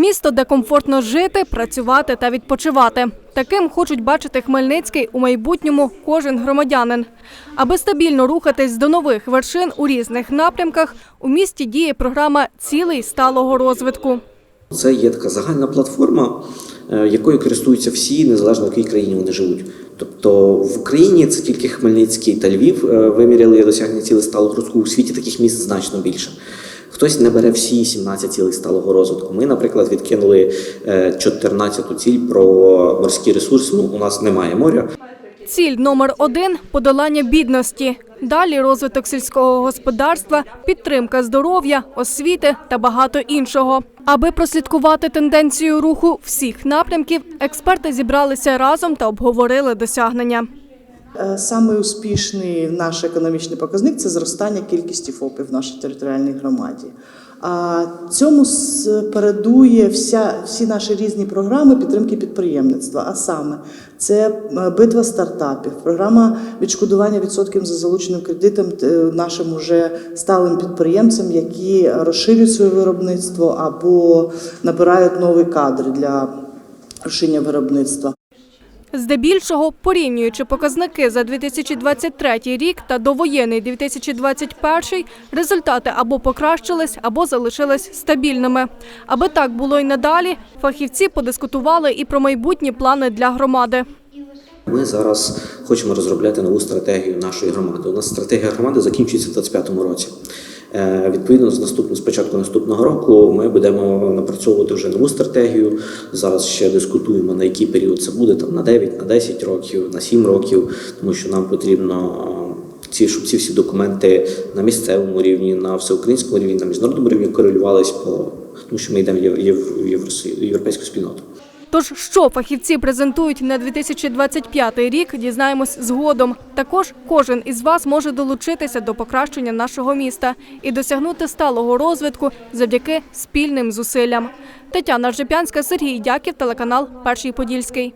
Місто, де комфортно жити, працювати та відпочивати. Таким хочуть бачити Хмельницький у майбутньому кожен громадянин. Аби стабільно рухатись до нових вершин у різних напрямках, у місті діє програма цілий сталого розвитку. Це є така загальна платформа, е, якою користуються всі, незалежно в якій країні вони живуть. Тобто в Україні це тільки Хмельницький та Львів е, виміряли досягнення цілей сталого розвитку. У світі таких місць значно більше. Хтось не бере всі 17 цілей сталого розвитку. Ми, наприклад, відкинули 14-ту ціль про морський ресурс. Ну, у нас немає моря. Ціль номер один подолання бідності. Далі розвиток сільського господарства, підтримка здоров'я, освіти та багато іншого. Аби прослідкувати тенденцію руху всіх напрямків, експерти зібралися разом та обговорили досягнення. Е, Самий успішний наш економічний показник це зростання кількості ФОПів в нашій територіальній громаді. А цьому передує вся, всі наші різні програми підтримки підприємництва. А саме це е, битва стартапів, програма відшкодування відсотків за залученим кредитом е, нашим уже сталим підприємцям, які розширюють своє виробництво або набирають нові кадри для розширення виробництва. Здебільшого, порівнюючи показники за 2023 рік та довоєнний 2021, результати або покращились, або залишились стабільними. Аби так було й надалі, фахівці подискутували і про майбутні плани для громади. Ми зараз хочемо розробляти нову стратегію нашої громади. У нас стратегія громади закінчується в 2025 році. Е, Відповідно, з наступного з початку наступного року ми будемо напрацьовувати вже нову стратегію. Зараз ще дискутуємо на який період це буде там на 9, на 10 років, на 7 років, тому що нам потрібно. е, Ці щоб ці всі документи на місцевому рівні, на всеукраїнському рівні, на міжнародному рівні корелювались по тому, що ми йдемо в європейську спільноту. Тож, що фахівці презентують на 2025 рік, дізнаємось згодом. Також кожен із вас може долучитися до покращення нашого міста і досягнути сталого розвитку завдяки спільним зусиллям. Тетяна Жепянська, Сергій Дяків, телеканал Перший Подільський.